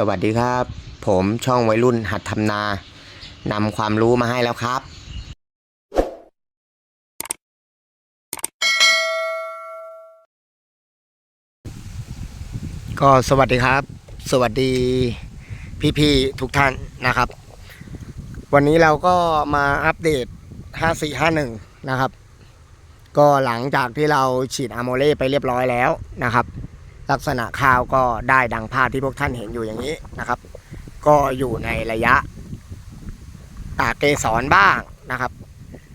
สวัสดีครับ ผมช่องวัยรุ่นหัดทำนานำความรู้มาให้แล้วครับ ก็สวัสดีครับ สวัสดีพี่ๆทุกท่านนะครับ วันนี้เราก็มาอัปเดต 5451 นะครับ ก็หลังจากที่เราฉีดอะโมเล่ไปเรียบร้อยแล้วนะครับ ลักษณะข้าวก็ได้ดังภาพที่พวกท่านเห็นอยู่อย่างนี้นะครับ ก็อยู่ในระยะตากเกสรบ้างนะครับ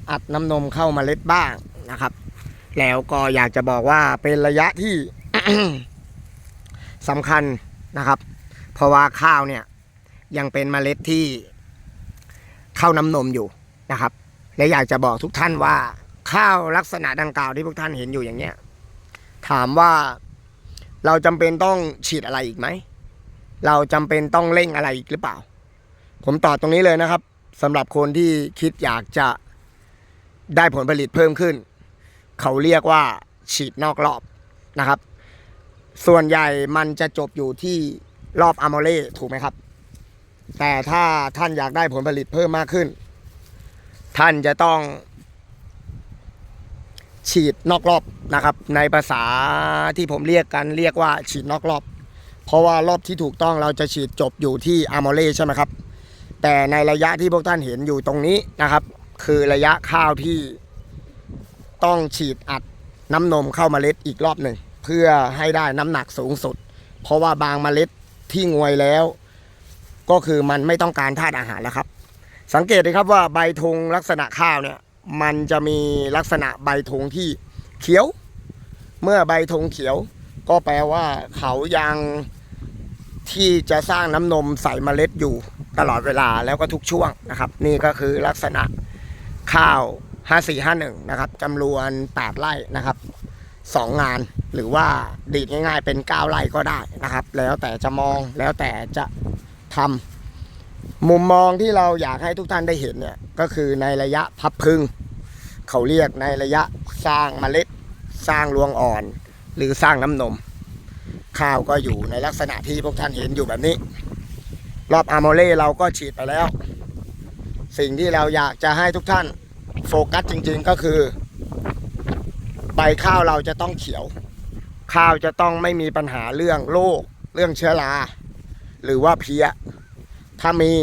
อัดน้ำนมเข้ามาเมล็ดบ้างนะครับ แล้วก็อยากจะบอกว่าเป็นระยะที่สำคัญนะครับ เพราะว่าข้าวเนี่ยยังเป็นเมล็ดที่เข้าน้ำนมอยู่นะครับ และอยากจะบอกทุกท่านว่าข้าวลักษณะดังกล่าวที่พวกท่านเห็นอยู่อย่างเนี้ยถามว่า เราจำเป็นต้องฉีดอะไรอีกไหม เราจำเป็นต้องเร่งอะไรอีกหรือเปล่า ผมตอบตรงนี้เลยนะครับสำหรับคนที่คิดอยากจะได้ผลผลิตเพิ่มขึ้น เขาเรียกว่าฉีดนอกรอบนะครับ ส่วนใหญ่มันจะจบอยู่ที่รอบอะโมเล่ถูกไหมครับ แต่ถ้าท่านอยากได้ผลผลิตเพิ่มมากขึ้น ท่านจะต้อง ฉีดนอกรอบนะครับ ในภาษาที่ผมเรียกกันเรียกว่าฉีดนอกรอบ เพราะว่ารอบที่ถูกต้องเราจะฉีดจบอยู่ที่อะโมเล่ใช่ไหมครับ แต่ในระยะที่พวกท่านเห็นอยู่ตรงนี้นะครับ คือระยะข้าวที่ต้องฉีดอัดน้ำนมเข้าเมล็ดอีกรอบหนึ่งเพื่อให้ได้น้ำหนักสูงสุด เพราะว่าบางเมล็ดที่งวยแล้ว ก็คือมันไม่ต้องการธาตุอาหารแล้วครับ สังเกตเลยครับว่าใบธงลักษณะข้าวเนี่ย มันจะมีลักษณะใบธงที่เขียว เมื่อใบธงเขียว ก็แปลว่าเขายังที่จะสร้างน้ำนมใส่เมล็ดอยู่ตลอดเวลาแล้วก็ทุกช่วงนะครับ นี่ก็คือลักษณะข้าว 5451 นะครับจำนวน 8 ไร่นะครับ 2 งานหรือว่าดีดง่ายๆเป็น 9 ไร่ก็ได้นะครับ แล้วแต่จะมองแล้วแต่จะทำมุมมองที่เราอยากให้ทุกท่านได้เห็นเนี่ยก็คือในระยะพับพึ่ง เขาเรียกในระยะสร้างเมล็ด สร้างรวงอ่อน หรือสร้างน้ำนม ข้าวก็อยู่ในลักษณะที่พวกท่านเห็นอยู่แบบนี้ รอบอะโมเล่เราก็ฉีดไปแล้ว สิ่งที่เราอยากจะให้ทุกท่านโฟกัสจริงๆก็คือ ใบข้าวเราจะต้องเขียว ข้าวจะต้องไม่มีปัญหาเรื่องโรคเรื่องเชื้อราหรือว่าเพี้ย ถ้ามี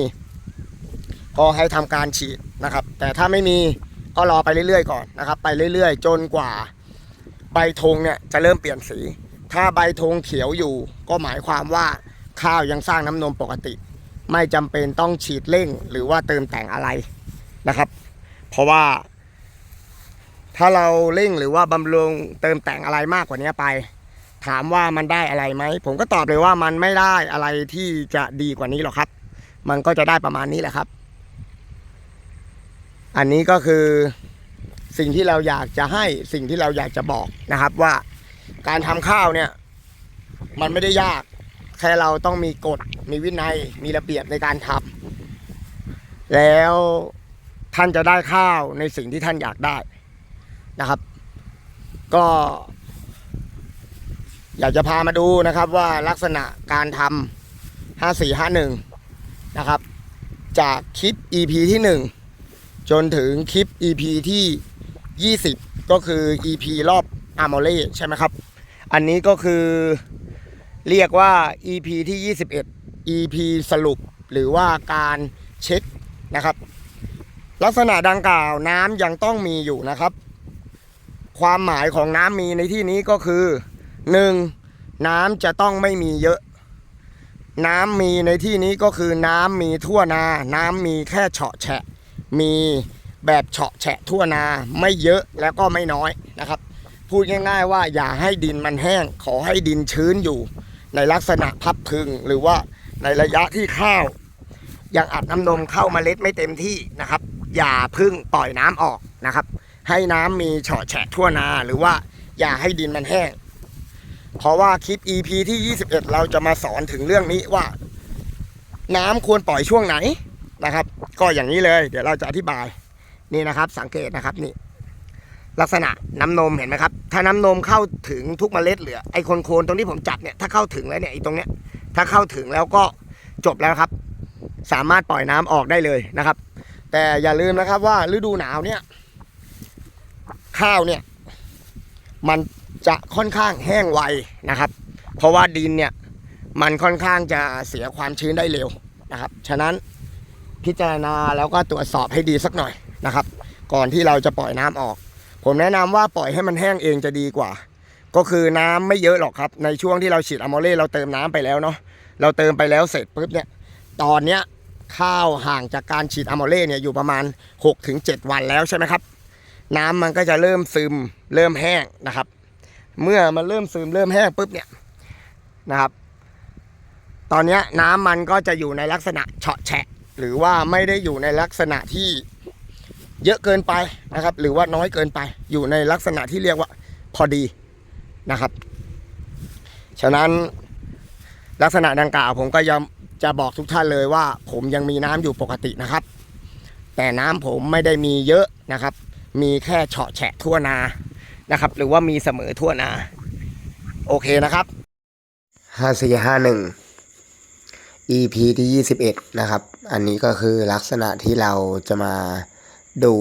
ก็ให้ทำการฉีดนะครับ แต่ถ้าไม่มี ก็รอไปเรื่อยๆก่อนนะครับ ไปเรื่อยๆ จนกว่าใบธงเนี่ยจะเริ่มเปลี่ยนสี ถ้าใบธงเขียวอยู่ ก็หมายความว่าข้าวยังสร้างน้ำนมปกติ ไม่จำเป็นต้องฉีดเร่งหรือว่าเติมแต่งอะไรนะครับ เพราะว่า ถ้าเราเร่งหรือว่าบำรุงเติมแต่งอะไรมากกว่านี้ไป ถามว่ามันได้อะไรไหม ผมก็ตอบเลยว่ามันไม่ได้อะไรที่จะดีกว่านี้หรอกครับ มันก็จะได้ประมาณนี้แหละครับ อันนี้ก็คือสิ่งที่เราอยากจะให้สิ่งที่เราอยากจะบอกนะครับว่าการทำข้าวเนี่ยมันไม่ได้ยาก แค่เราต้องมีกฎ มีวินัย มีระเบียบในการทำแล้วท่านจะได้ข้าวในสิ่งที่ท่านอยากได้นะครับ ก็ อยากจะพามาดูนะครับว่าลักษณะการทำ5451 นะครับ จากคลิป EP ที่ 1 จนถึงคลิป EP ที่ 20 ก็คือ EP รอบอาร์โมเล่ใช่ไหมครับ อันนี้ก็คือเรียกว่า EP ที่ 21 EP สรุปหรือว่าการเช็คนะครับ ลักษณะดังกล่าวน้ำยังต้องมีอยู่นะครับ ความหมายของน้ำมีในที่นี้ก็คือ 1. น้ำจะต้องไม่มีเยอะ น้ำมีในที่นี้ก็คือน้ำมีทั่วนา น้ำมีแค่เฉาะแฉะ มีแบบเฉาะแฉะทั่วนาไม่เยอะแล้วก็ไม่น้อยนะครับ พูดง่าย ๆ ว่าอย่าให้ดินมันแห้ง ขอให้ดินชื้นอยู่ในลักษณะพับพึง หรือว่าในระยะที่ข้าวยังอัดน้ำนมเข้าเมล็ดไม่เต็มที่นะครับ อย่าพึ่งปล่อยน้ำออกนะครับ ให้น้ำมีเฉาะแฉะทั่วนาหรือว่าอย่าให้ดินมันแห้ง เพราะว่าคลิป EP ที่ 21 เราจะมาสอนถึงเรื่องนี้ว่า น้ำควรปล่อยช่วงไหน นะครับ ก็อย่างนี้เลยเดี๋ยวเราจะอธิบายนี่นะครับ สังเกตนะครับนี่ ลักษณะน้ำนมเห็นไหมครับ ถ้าน้ำนมเข้าถึงทุกเมล็ดเหลือไอ้โคนตรงที่ผมจับเนี่ยถ้าเข้าถึงแล้วเนี่ยไอ้ตรงเนี้ยถ้าเข้าถึงแล้วก็จบแล้วครับ สามารถปล่อยน้ำออกได้เลยนะครับ แต่อย่าลืมนะครับว่าฤดูหนาวเนี่ย ข้าวเนี่ยมันจะค่อนข้างแห้งไวนะครับ เพราะว่าดินเนี่ยมันค่อนข้างจะเสียความชื้นได้เร็วนะครับ ฉะนั้น พิจารณาแล้วก็ตรวจสอบให้ดีสักหน่อยนะครับ ก่อนที่เราจะปล่อยน้ำออก ผมแนะนำว่าปล่อยให้มันแห้งเองจะดีกว่า ก็คือน้ำไม่เยอะหรอกครับ ในช่วงที่เราฉีดอะโมเล่เราเติมน้ำไปแล้วเนาะเราเติมไปแล้วเสร็จปุ๊บเนี่ยตอนเนี้ยข้าวห่างจากการฉีดอะโมเล่เนี่ยอยู่ประมาณ 6-7 วันแล้วใช่ไหมครับ น้ำมันก็จะเริ่มซึมเริ่มแห้งนะครับ เมื่อมันเริ่มซึมเริ่มแห้งปุ๊บเนี่ยนะครับ ตอนเนี้ยน้ำมันก็จะอยู่ในลักษณะเฉาะแฉะ หรือว่าไม่ได้อยู่ในลักษณะที่เยอะเกินไปนะครับ หรือว่าน้อยเกินไป อยู่ในลักษณะที่เรียกว่าพอดีนะครับ ฉะนั้นลักษณะดังกล่าวผมก็ยังจะบอกทุกท่านเลยว่า ผมยังมีน้ำอยู่ปกตินะครับ แต่น้ำผมไม่ได้มีเยอะนะครับ มีแค่เฉาะแฉะทั่วนานะครับ หรือว่ามีเสมอทั่วนา โอเคนะครับห้าสี่ห้าหนึ่ง EP ที่ 21 นะครับ อันนี้ก็คือลักษณะที่เราจะมาดู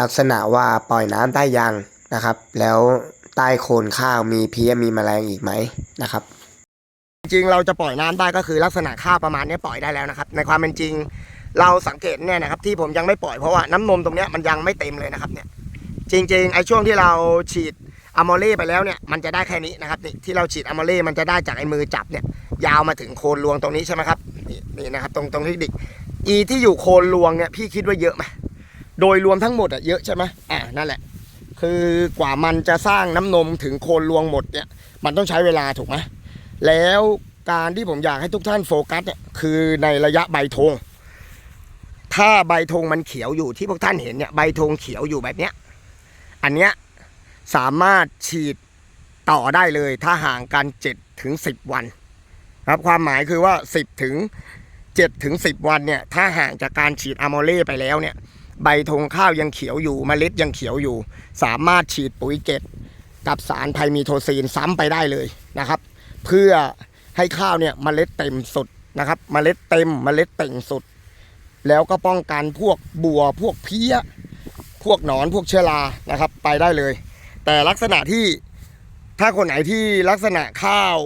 ลักษณะว่าปล่อยน้ำใต้ยางนะครับ แล้วใต้โคนข้าวมีเพี้ยมีแมลงอีกไหมนะครับ จริงๆเราจะปล่อยน้ำได้ก็คือลักษณะข้าวประมาณนี้ปล่อยได้แล้วนะครับ ในความเป็นจริงเราสังเกตเนี่ยนะครับที่ผมยังไม่ปล่อยเพราะว่าน้ำนมตรงเนี้ยมันยังไม่เต็มเลยนะครับเนี่ยจริงๆไอ้ช่วงที่เราฉีด อะโมเล่ไปแล้วเนี่ยมันจะได้แค่นี้นะครับนี่ที่เราฉีดอะโมเล่มันจะได้จากไอ้มือจับเนี่ยยาวมาถึงโคนรวงตรงนี้ใช่ไหมครับนี่นี่นะครับตรงตรงที่ดิกอีที่อยู่โคนรวงเนี่ยพี่คิดว่าเยอะไหมโดยรวมทั้งหมดอะเยอะใช่ไหมอ่านั่นแหละ คือกว่ามันจะสร้างน้ำนมถึงโคนรวงหมดเนี่ยมันต้องใช้เวลาถูกไหมแล้วการที่ผมอยากให้ทุกท่านโฟกัสเนี่ยคือในระยะใบธงถ้าใบธงมันเขียวอยู่ที่พวกท่านเห็นเนี่ยใบธงเขียวอยู่แบบเนี้ยอันเนี้ย สามารถฉีดต่อได้เลยถ้าห่างกัน7ถึง10 วันครับความหมายคือว่า 10ถึง7ถึง10 วันเนี่ยถ้าห่างจากการฉีดอะโมเล่ไปแล้วเนี่ยใบธงข้าวยังเขียวอยู่เมล็ดยังเขียวอยู่ สามารถฉีดปุ๋ยเกตกับสารไพมีโทซีนซ้ำไปได้เลยนะครับ เพื่อให้ข้าวเนี่ยเมล็ดเต็มสุดนะครับเมล็ดเต็มเมล็ดเต่งสุด แล้วก็ป้องกันพวกบัวพวกเพี้ย พวกหนอนพวกเชื้อรานะครับ ไปได้เลย แต่ลักษณะที่ถ้าคนไหนที่ลักษณะข้าว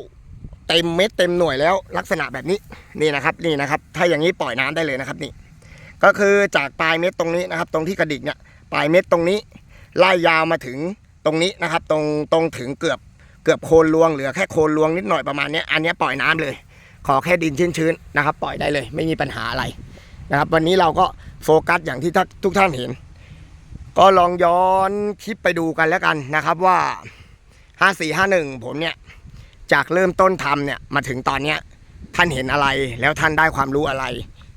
เต็มเม็ดเต็มหน่วยแล้ว ลักษณะแบบนี้นี่นะครับนี่นะครับ ถ้าอย่างนี้ปล่อยน้ำได้เลยนะครับนี่ ก็คือจากปลายเม็ดตรงนี้นะครับ ตรงที่กระดิกเนี่ยปลายเม็ดตรงนี้ไล่ยาวมาถึงตรงนี้นะครับ ตรงตรงถึงเกือบเกือบโคนรวงเหลือแค่โคนรวงนิดหน่อยประมาณนี้อันนี้ปล่อยน้ำเลย ขอแค่ดินชื้นๆนะครับ ปล่อยได้เลย ไม่มีปัญหาอะไรนะครับ วันนี้เราก็โฟกัสอย่างที่ทุกท่านเห็น ก็ลองย้อนคลิปไปดูกันแล้วกันนะครับว่า 5451 ผมเนี่ย จากเริ่มต้นทำเนี่ยมาถึงตอนเนี้ยท่านเห็นอะไรแล้วท่านได้ความรู้อะไร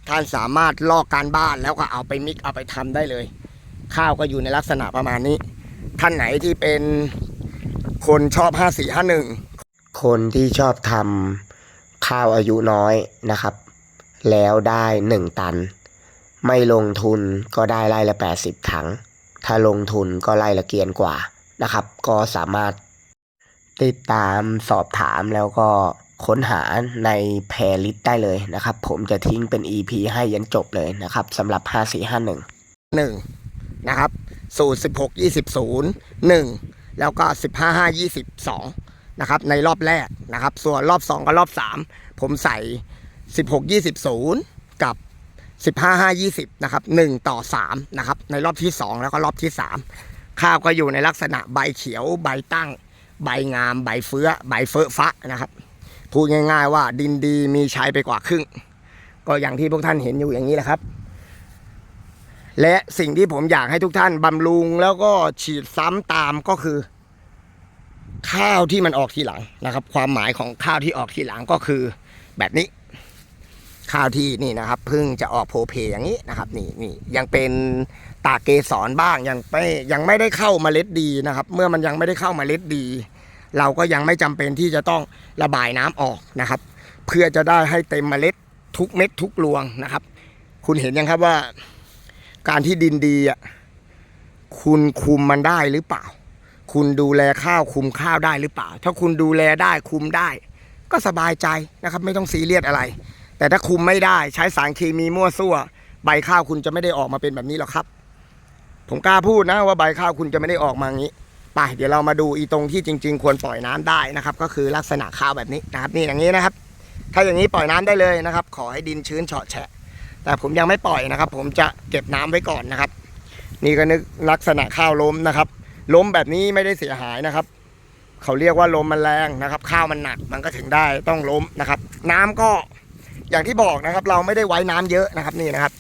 ท่านสามารถลอกการบ้านแล้วก็เอาไปมิกเอาไปทำได้เลย ข้าวก็อยู่ในลักษณะประมาณนี้ ท่านไหนที่เป็นคนชอบ 5451 คนที่ชอบทำข้าวอายุน้อยนะครับ แล้วได้หนึ่งตัน ไม่ลงทุนก็ได้ไร่ละ 80 ถัง ถ้าลงทุนก็ไร่ละเกียนกว่านะครับ ก็สามารถติดตามสอบถามแล้วก็ค้นหาในแพลิสต์ได้เลยนะครับ ผมจะทิ้งเป็น EP ให้ยันจบเลยนะครับสำหรับ 5451 1 นะครับ สูตร 16 20 0 1 แล้วก็ 15 5 20 2 นะครับ ในรอบแรกนะครับ ส่วนรอบ 2 กับรอบ 3 ผมใส่ 16 20 0 กับ 15 5 20นะครับ1ต่อ3นะครับในรอบที่2แล้วก็รอบที่3ข้าวก็อยู่ในลักษณะใบเขียว ใบตั้ง ใบงาม ใบเฟื้อ ใบเฟื้อฟ้านะครับพูดง่ายๆว่าดินดีมีใช้ไปกว่าครึ่ง ก็อย่างที่พวกท่านเห็นอยู่อย่างนี้แหละครับ และสิ่งที่ผมอยากให้ทุกท่านบำรุงแล้วก็ฉีดซ้ำตามก็คือ ข้าวที่มันออกทีหลังนะครับ ความหมายของข้าวที่ออกทีหลังก็คือแบบนี้ ข้าวที่นี่นะครับเพิ่งจะออกโพเพอย่างนี้นะครับ นี่นี่ยังเป็นตาเกสรบ้างยังไม่ยังไม่ได้เข้าเมล็ดดีนะครับ เมื่อมันยังไม่ได้เข้าเมล็ดดี เราก็ยังไม่จำเป็นที่จะต้องระบายน้ำออกนะครับ เพื่อจะได้ให้เต็มเมล็ดทุกเม็ดทุกรวงนะครับ คุณเห็นยังครับว่า การที่ดินดีอะคุณคุมมันได้หรือเปล่า คุณดูแลข้าวคุมข้าวได้หรือเปล่า ถ้าคุณดูแลได้คุมได้ ก็สบายใจนะครับ ไม่ต้องซีเรียสอะไร แต่ถ้าคุมไม่ได้ใช้สารเคมีมั่วซั่ว ใบข้าวคุณจะไม่ได้ออกมาเป็นแบบนี้หรอกครับ ผมกล้าพูดนะว่าใบข้าวคุณจะไม่ได้ออกมาอย่างนี้ไปเดี๋ยวเรามาดูอีตรงที่จริง ๆ ควรปล่อยน้ำได้นะครับ ก็คือลักษณะข้าวแบบนี้นะครับนี่อย่างนี้นะครับ ถ้าอย่างนี้ปล่อยน้ำได้เลยนะครับ ขอให้ดินชื้นเฉาะแฉะ แต่ผมยังไม่ปล่อยนะครับ ผมจะเก็บน้ำไว้ก่อนนะครับ นี่ก็นึกลักษณะข้าวล้มนะครับ ล้มแบบนี้ไม่ได้เสียหายนะครับ เขาเรียกว่าลมมันแรงนะครับ ข้าวมันหนักมันก็ถึงได้ต้องล้มนะครับ น้ำก็ อย่างที่บอกนะครับ เราไม่ได้ไว้น้ำเยอะนะครับนี่นะครับ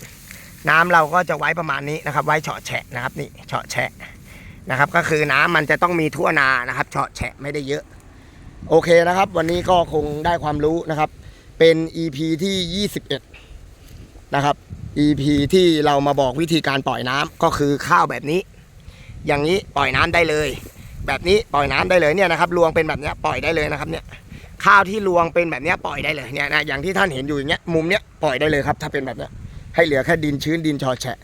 น้ำเราก็จะไว้ประมาณนี้นะครับ ไว้เฉาะแฉะนะครับนี่เฉาะแฉะนะครับ ก็คือน้ำมันจะต้องมีทั่วนานะครับเฉาะแฉะไม่ได้เยอะ โอเคนะครับ วันนี้ก็คงได้ความรู้นะครับ เป็น EP ที่ 21 นะครับ EP ที่เรามาบอกวิธีการปล่อยน้ำก็คือข้าวแบบนี้ อย่างนี้ปล่อยน้ำได้เลย แบบนี้ปล่อยน้ำได้เลยเนี่ยนะครับรวงเป็นแบบนี้ปล่อยได้เลยนะครับเนี่ย ข้าวที่รวงเป็นแบบนี้ปล่อยได้เลยเนี่ยนะอย่างที่ท่านเห็นอยู่อย่างเงี้ยมุมเนี้ยปล่อยได้เลยครับ ถ้าเป็นแบบเนี้ยให้เหลือแค่ดินชื้นดินชอแฉะ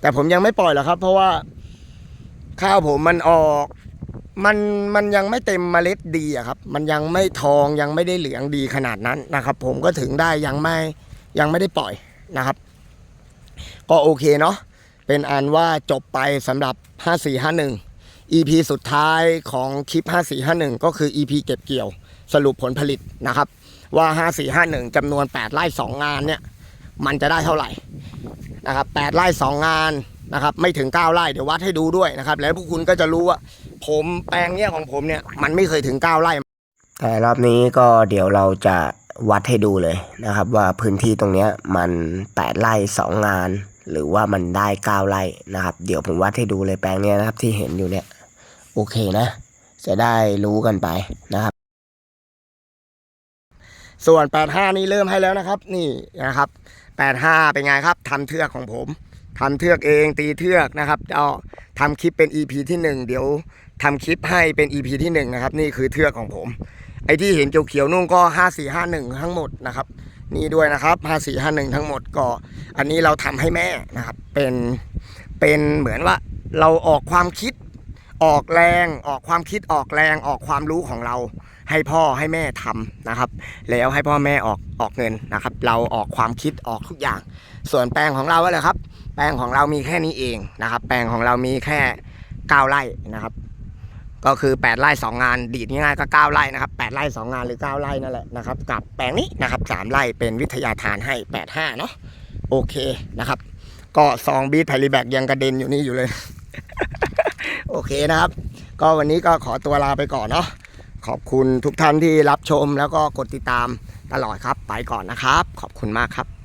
แต่ผมยังไม่ปล่อยหรอกครับ เพราะว่าข้าวผมมันออกมันมันยังไม่เต็มเมล็ดดีอะครับ มันยังไม่ทองยังไม่ได้เหลืองดีขนาดนั้นนะครับ ผมก็ถึงได้ยังไม่ยังไม่ได้ปล่อยนะครับ ก็โอเคเนาะเป็นอันว่าจบไปสำหรับ 5451 EP สุดท้ายของคลิป 5451 ก็คือ EP เก็บเกี่ยว สรุปผลผลิตนะครับ ว่า 5451จำนวน 8 ไร่ 2 งานเนี่ย มันจะได้เท่าไหร่นะครับ8ไร่2 งานนะครับ ไม่ถึง 9 ไร่เดี๋ยววัดให้ดูด้วยนะครับ แล้วพวกคุณก็จะรู้ว่าผมแปลงเนี้ยของผมเนี่ย มันไม่เคยถึง 9 ไร่ แต่รอบนี้ก็เดี๋ยวเราจะวัดให้ดูเลยนะครับ ว่าพื้นที่ตรงเนี้ยมัน 8 ไร่ 2 งาน หรือว่ามันได้ 9 ไร่นะครับ เดี๋ยวผมวัดให้ดูเลยแปลงเนี้ยนะครับที่เห็นอยู่เนี่ย โอเคนะ จะได้รู้กันไปนะครับ ส่วน 85 นี่เริ่มให้แล้วนะครับ นี่นะครับ 85 เป็นไงครับทำเทือกของผมทำเทือกเองตีเทือกนะครับเอาทำคลิปเป็น EP ที่ 1 เดี๋ยวทำคลิปให้เป็น EP ที่1นะครับนี่คือเทือกของผม ไอ้ที่เห็นเขียวๆนุ่งก็ 5451 ทั้งหมดนะครับนี่ด้วยนะครับ 5451 ทั้งหมดก็ อันนี้เราทำให้แม่นะครับเป็นเป็นเหมือนว่าเราออกความคิด ออกแรงออกความคิดออกแรงออกความรู้ของเรา ให้พ่อให้แม่ทำนะครับ แล้วให้พ่อแม่ออกออกเงินนะครับ เราออกความคิดออกทุกอย่าง ส่วนแปลงของเราอะเลยครับ แปลงของเรามีแค่นี้เองนะครับ แปลงของเรามีแค่9ไร่นะครับ ก็คือ 8ไร่2งาน ดีดง่ายๆก็9ไร่นะครับ8ไร่2งานหรือ9ไร่นั่นแหละนะครับกับแปลงนี้นะครับ3ไร่เป็นวิทยาทานให้ 85เนาะโอเคนะครับ ก็ซองบีทไพลีแบกยังกระเด็นอยู่นี่อยู่เลย โอเคนะครับ ก็วันนี้ก็ขอตัวลาไปก่อนเนาะขอบคุณทุกท่านที่รับชมแล้วก็กดติดตามตลอดครับ ไปก่อนนะครับ ขอบคุณมากครับ